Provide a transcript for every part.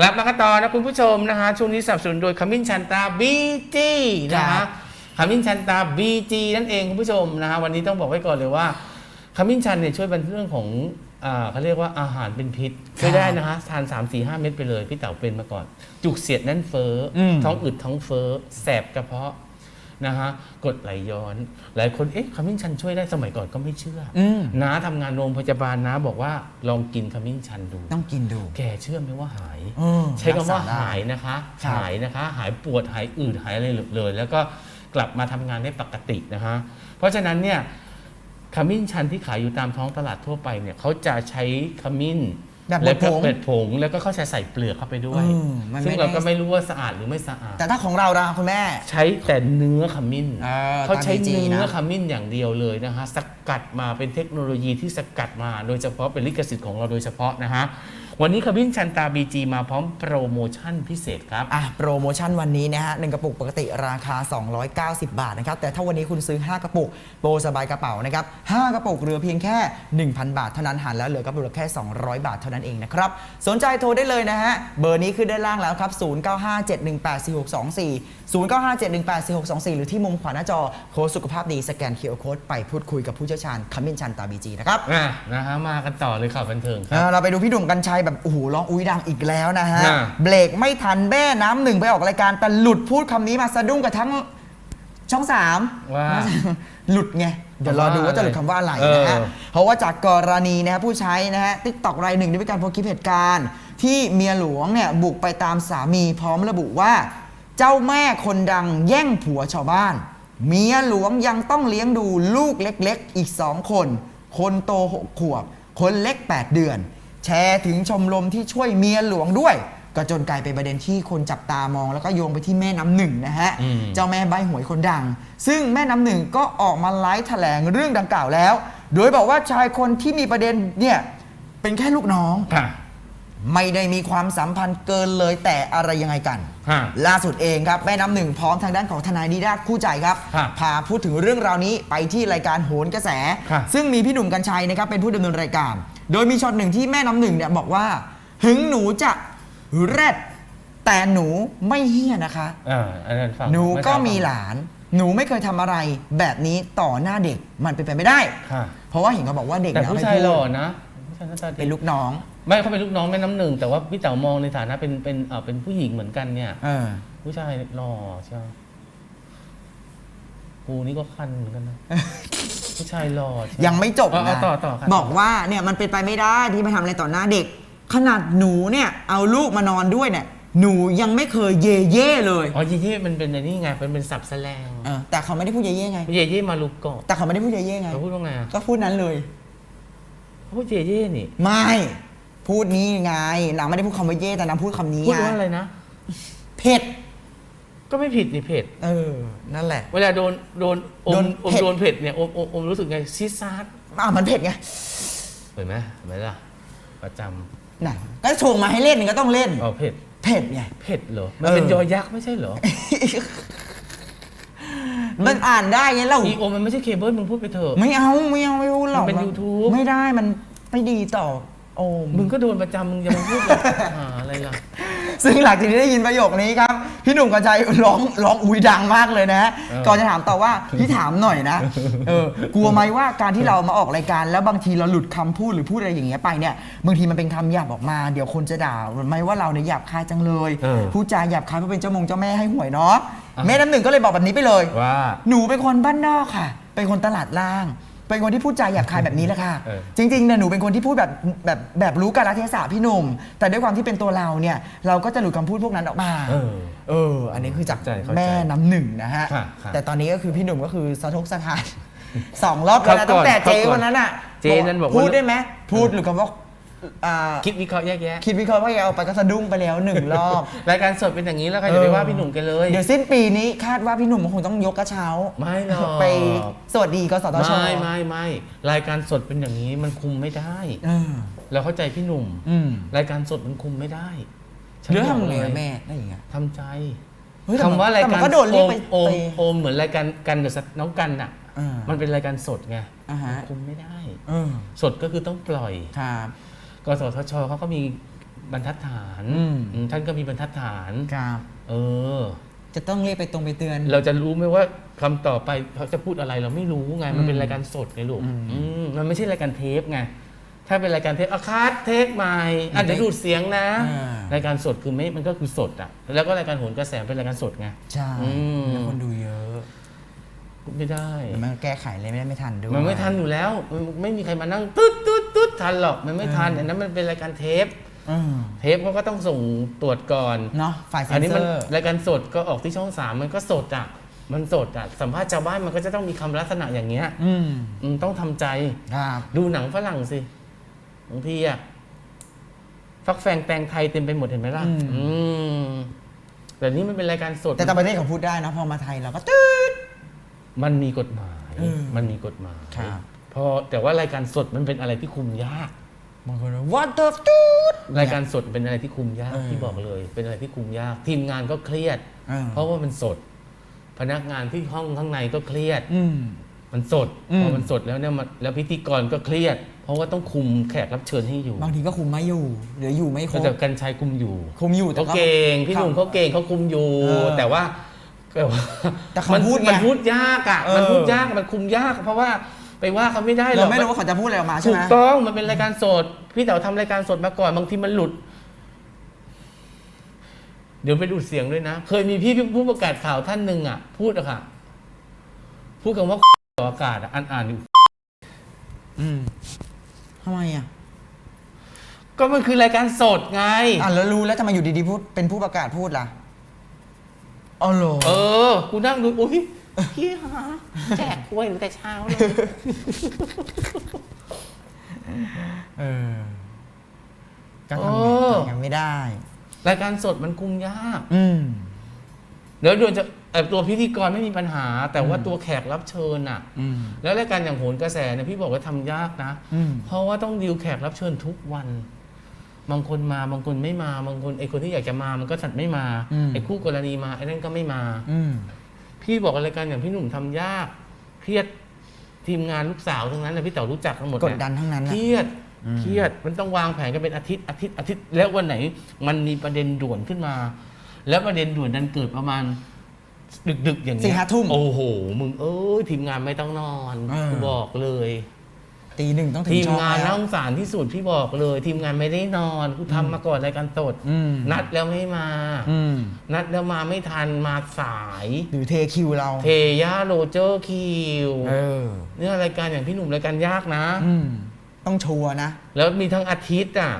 กลับมากันต่อนะคุณผู้ชมนะคะช่วงนี้สนับสนุนโดยขมิ้นชันตาบีจีนะครัคะบ ขมิ้นชันตาบีจีนั่นเองคุณผู้ชมนะคะวันนี้ต้องบอกไว้ก่อนเลยว่าขมิ้นชันเนี่ยช่วยบรรเทาเรื่องของอ่าเขาเรียกว่าอาหารเป็นพิษช่วยได้นะคะทาน 3 4 5 เม็ดไปเลย พี่เต๋าเป็นมาก่อน จุกเสียดแน่นเฟ้ออม ท้องอืดท้องเฟ้อแสบกระเพาะ นะฮะกดไหลย้อน หลายคนเอ๊ะขมิ้นชันช่วยได้สมัยก่อนก็ไม่เชื่อออืมน้าทำงานโรงพยาบาลนะบอกว่าลองกินขมิ้นชันดู ต้องกินดูแกเชื่อไหมว่าหาย เออใช้คำว่ารักษได้ หายนะคะ ครับหายนะคะ หายปวดหายอืดหายอะไรเลย แล้วก็กลับมาทำงานได้ปกตินะคะ เพราะฉะนั้นเนี่ยขมิ้นชันที่ขายอยู่ตามท้องตลาดทั่วไปเนี่ยเขาจะใช้ขมิ้น แบบแล้วก็บดผงเป็ดผงแล้วก็เขาจะใส่เปลือกเข้าไปด้วยเออมันไม่ซึ่งเราได้ก็ไม่รู้ว่าสะอาดหรือไม่สะอาด แต่ถ้าของเราละคุณแม่ ใช้แต่เนื้อขมิ้นเออเขาใช้ตาม BG เนื้อนะขมิ้นอย่างเดียวเลยนะคะสกัดมาเป็นเทคโนโลยีที่สกัดมา โดยเฉพาะเป็นลิขสิทธิ์ของเราโดยเฉพาะนะฮะ วันนี้ขมิ้นชันตาบีจีมาพร้อมโปรโมชั่นพิเศษครับ อะโปรโมชั่นวันนี้นะฮะหนึ่งกระปุกปกติราคา 290 บาทนะครับแต่ถ้าวันนี้คุณซื้อ 5 กระปุกโปรสบายกระเป๋านะครับ5กระปุกเหลือเพียงแค่ 1,000 บาทเท่านั้นหันแล้วเหลือกระปุกละแค่ 200 บาทเท่านั้นเองนะครับสนใจโทรได้เลยนะฮะเบอร์นี้ขึ้นด้านล่างแล้วครับ0957184624 0957184624 หรือที่มุมขวาหน้าจอโค้ดสุขภาพดีสแกนเคอร์โค้ดไปพูดคุยกับผู้เชี่ยวชาญคำมินชันตาบีจีนะครับอะนะฮะมากันต่อเลยข่าวบันเทิงครัอ่าบ เราไปดูพี่หนุ่มกัญชัยแบบโอ้โหร้องอุ้ยดังอีกแล้วนะฮะ อ่า เบรกไม่ทันแม่น้ำหนึ่งไปออกรายการแต่หลุดพูดคำนี้มาสะดุ้งกับทั้งช่องสาม ว่า หลุดไง เดี๋ยวรอดูว่าจะหลุดคำว่าอะไรนะฮะ เออเพราะว่าจากกรณีนะฮะผู้ใช้นะฮะติ๊กตอกรายหนึ่งได้มีการโพสต์คลิปเหตุการณ์ ที่เมียหลวงเนี่ยบุกไปตามสามีพร้อมระบุว่า เจ้าแม่คนดังแย่งผัวชาวบ้าน เมียหลวงยังต้องเลี้ยงดูลูกเล็กๆ อีกสองคน คนโตหกขวบ คนเล็ก 8 เดือน แชร์ถึงชมรมที่ช่วยเมียหลวงด้วย ก็จนกลายเป็นประเด็นที่คนจับตามอง แล้วก็โยงไปที่แม่น้ำหนึ่งนะฮะ อืม เจ้าแม่ใบหวยคนดัง ซึ่งแม่น้ำหนึ่งก็ออกมาไลฟ์แถลงเรื่องดังกล่าวแล้ว โดยบอกว่าชายคนที่มีประเด็นเนี่ยเป็นแค่ลูกน้อง ค่ะ ไม่ได้มีความสัมพันธ์เกินเลยแต่อะไรยังไงกัน ฮะล่าสุดเองครับแม่น้ำหนึ่งพร้อมทางด้านของทนายนิด้าคู่ใจครับครับพาพูดถึงเรื่องราวนี้ไปที่รายการโหนกระแส ครับซึ่งมีพี่หนุ่มกัญชัยนะครับเป็นผู้ดำเนินรายการ โดยมีช็อตหนึ่งที่แม่น้ำหนึ่งเนี่ยบอกว่าถึงหนูจะแรดแต่หนูไม่เฮี้ยนะคะ อ่าอันนั้นฟังหนูก็มีไหลาน หนูไม่เคยทำอะไรแบบนี้ต่อหน้าเด็กมันเป็นไปไม่ได้ ค่ะ เพราะว่าเห็นเขาบอกว่าเด็กแต่เนี่ยผู้ไม่ชายพูหล่อดนะผู้ชายหน้าตาดีเป็นลูกน้อง ไม่เขาเป็นลูกน้องแม่น้ำหนึ่ง แต่ว่าพี่เต๋ามองในฐานะเป็นเป็นเอ่อเป็นผู้หญิงเหมือนกันเนี่ย เออ ผู้ชายหล่อใช่ไหมกูนี่ก็คันเหมือนกันนะ ผู้ชายหล่อใช่หยังไม่จบเอาเอานะต่อต่อครับ บอกว่าเนี่ยมันเป็นไปไม่ได้ที่ไปทำอะไรต่อหน้าเด็ก ขนาดหนูเนี่ยเอาลูกมานอนด้วยเนี่ยหนูยังไม่เคยเย่เย่เลยอ๋อเย่เย่มันเป็นในนี่ไงเป็นเป็นสับแสลงเออแต่เขาไม่ได้พูดเย่เย่ไง เย่เย่มาลูกเกาะแต่เขาไม่ได้พูดเย่เย่ไง เขาพูดว่าไงอะก็พูดนั้นเลย เขาพูดเย่เย่นี่ไม่ พูดนี้ไงนางไม่ได้พูดคำว่าเย่แต่นางพูดคำนี้พูดไงว่าอะไรนะ เผ็ด ก็ไม่ผิดนี่เผ็ด เออ นั่นแหละ เวลาโดนโดนอโดมนอมเผ็ด โดนเผ็ดเนี่ยอมอมอมรู้สึกไงซีดซาดอะมันเผ็ดไงเห็นไหมเห็นไหมล่ะประจน่ะก็ชงมาให้เล่นก็ต้องเล่นำอ๋อเผ็ดเผ็ดไง เผ็ดเหรอ มันเป็นเออ ยอยักษ์ไม่ใช่เหรอมันอ่านได้ไงเราอีโอมันไม่ใช่เคเบิลมึงพูดไปเถอะ ไม่เอาไม่เอาไม่พูดหรอกมันเป็น YouTube ไม่ได้มันไม่ดีต่อโอมมึงก็โดนประจำมึงจะมาพูดเลยหาอะไรล่ะ ซึ่งหลังจากที่ได้ยินประโยคนี้ครับ พี่หนุ่มกัญชัยร้องร้องอุ้ยดังมากเลยนะฮะเออก่อนจะถามต่อว่าพี่ถามหน่อยนะเออกลัวไหมว่าการที่เรามาออกรายการ แล้วบางทีเราหลุดคำพูดหรือพูดอะไรอย่างเงี้ยไปเนี่ยบางทีมันเป็นคำหยาบออกมา เดี๋ยวคนจะด่าไหมว่าเราเนี่ยหยาบคายจังเลยเออพูดจาหยาบคายเพราะเป็นเจ้ามงเจ้าแม่ให้หวยเนาะแม่น้ำหนึ่งก็เลยบอกแบบนี้ไปเลยว่าหนูเป็นคนบ้านนอกค่ะ เป็นคนตลาดล่าง เป็นคนที่พูดจาหยาบคายแบบนี้แหละค่ะ เออ จริงๆเนี่ยหนูเป็นคนที่พูดแบบแบบแบบรู้กาลเทศะพี่หนุ่ม แต่ด้วยความที่เป็นตัวเราเนี่ยเราก็จะหลุดคำพูดพวกนั้นออกมา เออ เออ อันนี้คือจากเข้าใจเข้าใจแม่น้ำหนึ่งนะฮะ ค่ะค่ะแต่ตอนนี้ก็คือพี่หนุ่มก็คือสะทกสะท้าน สองรอบแล้วนะเข้าก่อนตั้งแต่เจ๊เข้าก่อนวันนั้นอะเจ๊นั้นบอกว่า พูดได้ไหมพูดหรือคำว่า อ่าคิดวิเคราะห์แยกแยะคิดวิเคราะห์ว่าอย่าเอาไปก็สะดุ้งไปแล้วหนึ่งรอบ รายการสดเป็นอย่างนี้แล้วใครจะไปว่าพี่หนุ่มกันเลยเดี๋ยวสิ้นปีนี้คาดว่าพี่หนุ่มคงต้องยกกระเช้าไม่หรอกไปสวัสดีกสทชไม่ไม่ไม่รายการสดเป็นอย่างนี้มันคุมไม่ได้เออเราเข้าใจพี่หนุ่ม อืมรายการสดมันคุมไม่ได้ฉันเรื่องบกทำไงเลยแม่ได้ยังไงทำใจเฮ้ยแต่มันคำว่ารายแต่มัการนก็โดนเรียกไปโอมไปโอมเหมือนรายการกันเดอะน้องกันอะ อ่ามันเป็นรายการสดไงอ่าฮะ คุมไม่ได้ เออสดก็คือต้องปล่อย ครับ กสทชเขาก็มีบรรทัดฐานอืม อืมท่านก็มีบรรทัดฐาน ครับเออ จะต้องเรียกไปตรงไปเตือน เราจะรู้ไหมว่าคำต่อไปเขาจะพูดอะไรเราไม่รู้ไงมันเป็นรายการสดไงลูกอืมอืมมันไม่ใช่รายการเทปไงถ้าเป็นรายการเทปอะคัดเทปใหม่อะเดี๋ยวดูดเสียงนะอ่า รายการสดคือไม่มันก็คือสดอะแล้วก็รายการโหนกระแสเป็นรายการสดไง ใช่อืม แล้วคนดูเยอะไม่ได้ มันแก้ไขเลยไม่ได้ไม่ทันด้วย มันไม่ทันอยู่แล้วมันไม่มีใครมานั่งตึ๊ดตึ๊ดตึ๊ด ทันหรอกมันไม่ทันเอออัอันนั้นมันเป็นรายการเทปอืมเทปเขาก็ต้องส่งตรวจก่อน เนาะฝ่ายเซอันนนี้เซมันอร์ รายการสดก็ออกที่ช่องสามมันก็สดอะ มันสดอะ สัมภาษณ์ชาวบ้านมันก็จะต้องมีคำลักษณะอย่างเงี้ยอืมอืมต้องทำใจ ครับ ดูหนังฝรั่งสิบางทีอะฟักแฟงแตงไทยเต็มไปหมดเห็นไหมล่ะอืมแต่นี่มันเป็นรายการสด แต่ต่างประเทศเขาพูดได้นะพอมาไทยเราก็ตืด มันมีกฎหมาย อืมมันมีกฎหมายครับ พอแต่ว่ารายการสดมันเป็นอะไรที่คุมยาก บางคนว่า what the ตืดรายการสดเป็นอะไรที่คุมยากเออที่บอกเลย เป็นอะไรที่คุมยาก ทีมงานก็เครียด เออ เพราะว่ามันสด พนักงานที่ห้องข้างในก็เครียด อืม มันสดอืม พอมันสดแล้วเนี่ยมันแล้วพิธีกรก็เครียด เพราะว่าต้องคุมแขกรับเชิญให้อยู่บางทีก็คุมไม่อยู่หรืออยู่ไม่ครก็บแต่กันชัยคุมอยู่คุมอยู่แต่เขาก็เก่งพี่หนุ่มครับเขาเก่งเขาคุมอยู่ เออแต่ว่าแต่ว่าแต่เขามันพูดไงมันพูดยากอะเออ มันพูดยากมันคุมยาก เพราะว่า ไปว่าเขาไม่ได้หรเราอกไม่รู้ว่าเขาจะพูดอะไรออกมาใช่ถูไหม กต้องมันเป็นรายการสด พี่เต๋อทำรายการสดมาก่อนบางทีมันหลุด เดี๋ยวไปดูดเสียงด้วยนะ เคยมีพี่ผู้ประกาศข่าวท่านหนึ่งอะ พูดอะค่ะ พูดคำว่าออกอากาศอะอ่านอ่านอยู่ อืมทำไมอะก็มันคือรายการสดไง อะแล้วรู้แล้วทำไมอยู่ดีๆพูดเป็นผู้ประกาศพูดล่ะอ๋อเหรอเออ กูนั่งดู อุ้ย พี่ฮะแจกกล้วยตั้งแต่เช้าเลยเออก็เอทำอไงทำยังไม่ได้ รายการสดมันคุมยาก อืม เดี๋ยวเดี๋ยวจะเอ่อตัวพิธีกรไม่มีปัญหา แต่ว่าอืมตัวแขกรับเชิญอะ อืม แล้วรายการอย่างโหนกระแสเนี่ยพี่บอกว่าทำยากนะ อืม เพราะว่าต้องดีลแขกรับเชิญทุกวัน บางคนมาบางคนไม่มา บางคนไอ้คนที่อยากจะมามันก็สัตว์ไม่มาอืม ไอ้คู่กรณีมาไอ้นั่นก็ไม่มา อืม พี่บอกว่ารายการอย่างพี่หนุ่มทำยากเครียดทีมงานลูกสาวทั้งนั้นนะพี่เต๋อรู้จักทั้งหมดกเยดดันทั้งนั้นเคน่ะรียดอืมเครียดมันต้องวางแผนกันเป็นอาทิตย์อาทิตย์อาทิตย์แล้ววันไหน มันมีประเด็นด่วนขึ้นมา แล้วประเด็นด่วนนั้นเกิดประมาณ ดึก ๆ อย่างเงี้สี่ยห้าทุ่มโอ้โห มึงเอ้ยทีมงานไม่ต้องนอนเออกูบอกเลย ตีหนึ่งต้องถึทีงมช่องงานแล้น่าวสงสารที่สุดพี่บอกเลย ทีมงานไม่ได้นอนกูทำมาก่อนรายการสดอืม นัดแล้วไม่มา อืมนัดแล้วมาไม่ทันมาสาย หรือเทคิวเราเทย่าโรเจอร์คิวเออเนี่ยรายการอย่างพี่หนุ่มรายการยากนะ อืมต้องชัวร์นะ แล้วมีทั้งอาทิตย์อะ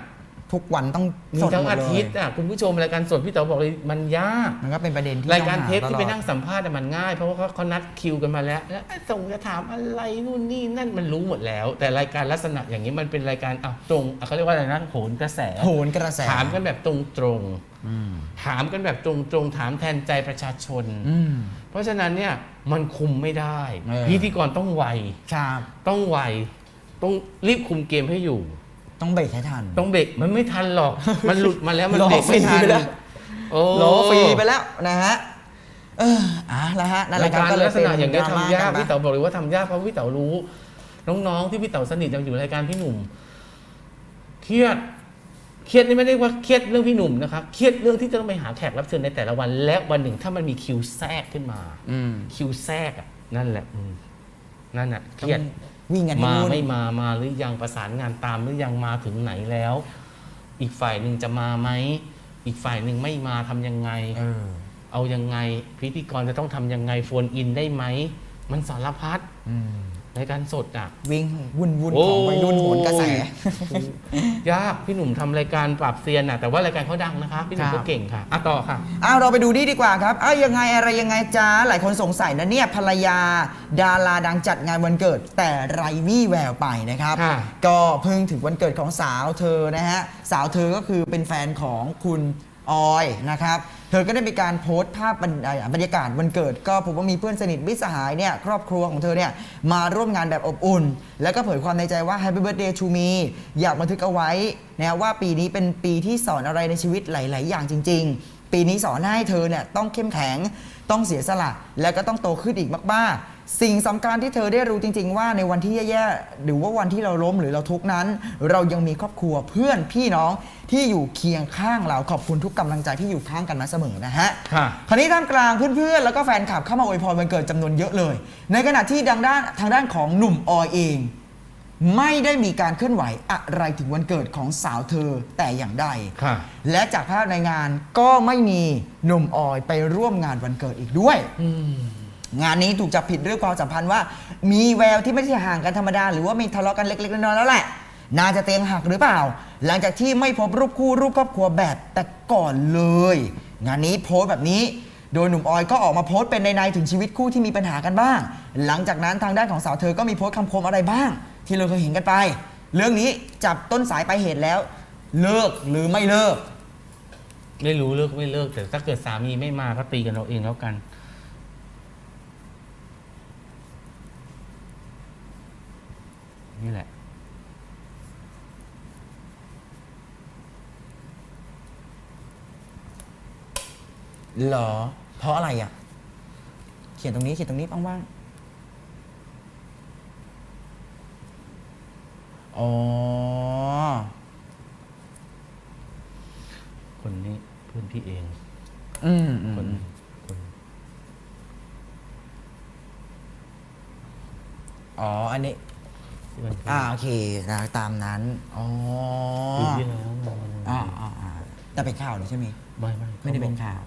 ทุกวันต้องมีสดทั้งหมอาดเลทิยตย์อะคุณผู้ชมรายการสดพี่เต๋อบอกเลยมันยาก มันก็เป็นประเด็นที่รายการต้องหเทปที่ไปตลอดนั่งสัมภาษณ์อะมันง่าย เพราะว่าเขาเขานัดคิวกันมาแล้วแล้วส่งจะถามอะไรนู่นนี่นั่นมันรู้หมดแล้ว แต่รายการลักษณะอย่างนี้มันเป็นรายการอะตรงอะเขาเรียกว่าอะไรนะโหนกระแส โหนกระแสถามกันแบบตรงตรงอืมๆถามกันแบบตรงตรงๆถามแทนใจประชาชน อืม เพราะฉะนั้นเนี่ยมันคุมไม่ได้เออ พิธีกรต้องไว ครับ ต้องไว ต้องรีบคุมเกมให้อยู่ ต้องเบรกให้ทัน ต้องเบรกมันไม่ทันหรอก มันหลุดมาแล้วมันรอเบรกไม่ทันฟรีไปแล้ว โอ้โหลฟรีไปแล้วนะฮะเอออะแล้วฮะนั่นแหราละยคการก็เลยลักษณะอย่างนี้ยเป็ดรม่ทำยากนไป พี่เต๋อบอกเลยว่าทำยากเพราะพี่เต๋อรู้ น้องๆที่พี่เต๋อสนิทยังอยู่รายการพี่หนุ่ม เครียด เครียดนี่ไม่ได้ว่าเครียดเรื่องพี่หนุ่มนะครับเครียดเรื่องที่จะต้องไปหาแขกรับเชิญในแต่ละวัน และวันหนึ่งถ้ามันมีคิวแทรกขึ้นมา อืม คิวแทรกอะนั่นแหละอืม นั่นอะเครียดวิ่งกันให้มาวุ่น ไม่มามาหรือยังประสานงานตามหรือยังมาถึงไหนแล้ว อีกฝ่ายหนึ่งจะมาไหมอีกฝ่ายหนึ่งไม่มาทำยังไง เออเอายังไงพิธีกรจะต้องทำยังไงโฟนอินได้ไหมมันสารพัด อืม รายการสดอะ วิ่งวุ่นวุ่นของวัยรุ่นโหนกระแส ยากพี่หนุ่มทำรายการปราบเซียนอะแต่ว่ารายการเขาดังนะคะ พี่หนุ่มครัก็บ เก่งค่ะอะต่อค่ะเอาเราไปดูนี่ดีกว่าครับเอายังไงอะไรยังไงจ้าหลายคนสงสัยนะเนี่ยภรรยา ดาราดังจัดงานวันเกิด แต่ไรวี่แววไปนะครับ ค่ะ ก็เพิ่งถึงวันเกิดของสาวเธอนะฮะ สาวเธอก็คือเป็นแฟนของคุณ ออยนะครับเธอก็ได้มีการโพสต์ภาพบรรอ่าบรยากาศวันเกิด ก็พบว่ามีเพื่อนสนิทมิตรสหายเนี่ยครอบครัวของเธอเนี่ยมาร่วมงานแบบอบอุ่น แล้วก็เผยความในใจว่า Happy Birthday to me อยากบันทึกเอาไว้นะว่าปีนี้เป็นปีที่สอนอะไรในชีวิตหลาย ๆ อย่างจริง ๆ ปีนี้สอนให้เธอเนี่ยต้องเข้มแข็งต้องเสียสละ แล้วก็ต้องโตขึ้นอีกมาก ๆ สิ่งสำคัญที่เธอได้รู้จริง ๆ ว่าในวันที่แย่ๆหรือว่าวันที่เราล้มหรือเราทุกข์นั้น เรายังมีครอบครัวเพื่อนพี่น้องที่อยู่เคียงข้างเราขอบคุณทุกกำลังใจที่อยู่ข้างกันมาเสมอนะฮะ ค่ะ คราวนี้ท่ามกลางเพื่อนๆ แล้วก็แฟนคลับเข้ามาอวยพรวันเกิดจำนวนเยอะเลย ในขณะที่ดังด้านทางด้านของหนุ่มออยเอง ไม่ได้มีการเคลื่อนไหวอะไรถึงวันเกิดของสาวเธอแต่อย่างใด ค่ะ และจากภาพในงานก็ไม่มีหนุ่มออยไปร่วมงานวันเกิดอีกด้วยอืม งานนี้ถูกจับผิดเรื่องความสัมพันธ์ว่า มีแววที่ไม่ใช่ห่างกันธรรมดา หรือว่ามีทะเลาะกันเล็กๆน้อยๆแล้วแหละน่าจะเตียงหักหรือเปล่า หลังจากที่ไม่พบรูปคู่รูปครอบครัวแบบแต่ก่อนเลย งานนี้โพสต์แบบนี้ โดยหนุ่มออยก็ออกมาโพสต์เป็นในๆถึงชีวิตคู่ที่มีปัญหากันบ้าง หลังจากนั้นทางด้านของสาวเธอก็มีโพสต์คำคมอะไรบ้าง ที่เราเคยเห็นกันไป เรื่องนี้จับต้นสายปลายเหตุแล้ว เลิกหรือไม่เลิก ไม่รู้เลิกไม่เลิกแต่ถ้าเกิดสามีไม่มาก็ตีกันเราเองแล้วกัน นี่แหละ เหรอ เพราะอะไรอะ เขียนตรงนี้เขียนตรงนี้บ้างๆอ๋อ คนนี้เพื่อนพี่เอง อืมอืมคนคนอ๋อ อันนี้ อ่าโอเคนะตามนั้นอ๋อปีที่แล้วอ่าอ่าแต่เป็นข่าวหรือใช่ไหมไม่ไม่ไม่ได้เป็นข่าว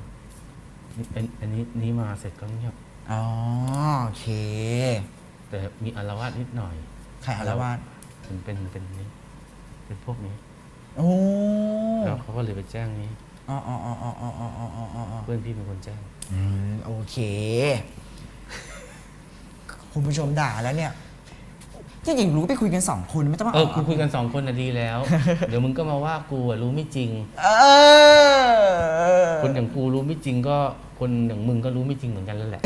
เป็นอันนี้นี้มาเสร็จก็เงียบอ๋อโอเค แต่มีอารวาสนิดหน่อยใครอารวาสเป็นเป็นเป็นนี้เป็นพวกนี้โอ้แล้วเขาก็เลยไปแจ้งนี้อ๋ออ๋ออ๋ออ๋ออ๋ออ๋ออ๋อเพื่อนพี่เป็นคนแจ้งอืมโอเค คุณผู้ชมด่าแล้วเนี่ย จริงๆรู้ไปคุยกันสองคนไม่ต้องมาเออกูคุยกันสองคนนะดีแล้ว เดี๋ยวมึงก็มาว่ากูอะรู้ไม่จริง เออคนอย่างกูรู้ไม่จริงก็คนอย่างมึงก็รู้ไม่จริงเหมือนกันแล้วแหละ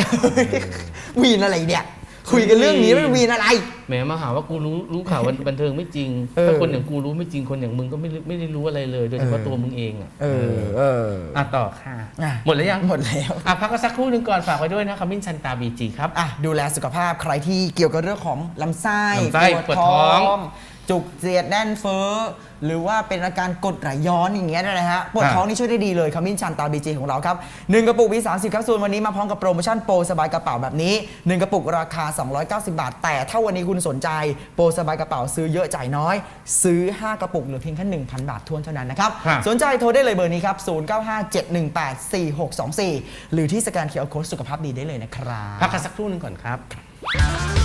วีนอะไรเนี่ย คุยกันเรื่องนี้ไม่วีนอะไร แหมมาหาว่ากูรู้รู้ข่าววันบันเทิงไม่จริง เออถ้าคนอย่างกูรู้ไม่จริงคนอย่างมึงก็ไม่รู้ไม่ได้รู้อะไรเลย โดยเฉพาะเออ ตัวมึงเองอะเออเอออะต่อค่ะ อะหมดแล้วยังหมดแล้ว อะพักกันสักครู่หนึ่งก่อนฝากไว้ด้วยนะขมิ้นชันตาบีจีครับ อะดูแลสุขภาพใครที่เกี่ยวกับเรื่องของลำไส้ลำไส้ปวดท้อง จุกเสียดแน่นเฟ้อหรือว่าเป็นอาการกรดไหลย้อนอย่างเงี้ยนะฮะปวดอะท้องนี่ช่วยได้ดีเลยขมิ้นชันตาบีจีของเราครับหนึ่งกระปุกมี30แคปซูลวันนี้มาพร้อมกับโปรโมชั่นโปรสบายกระเป๋าแบบนี้หนึ่งกระปุกราคา 290 บาท แต่ถ้าวันนี้คุณสนใจโปรสบายกระเป๋าซื้อเยอะจ่ายน้อย ซื้อ 5 กระปุกเหลือเพียงแค่1,000 บาททวนเท่านั้นนะครับครับสนใจโทรได้เลยเบอร์นี้ครับ0957184624 หรือที่สแกนเคอร์โค้ดสุขภาพดีได้เลยนะครับพักกันสักครู่หนึ่งก่อนครับ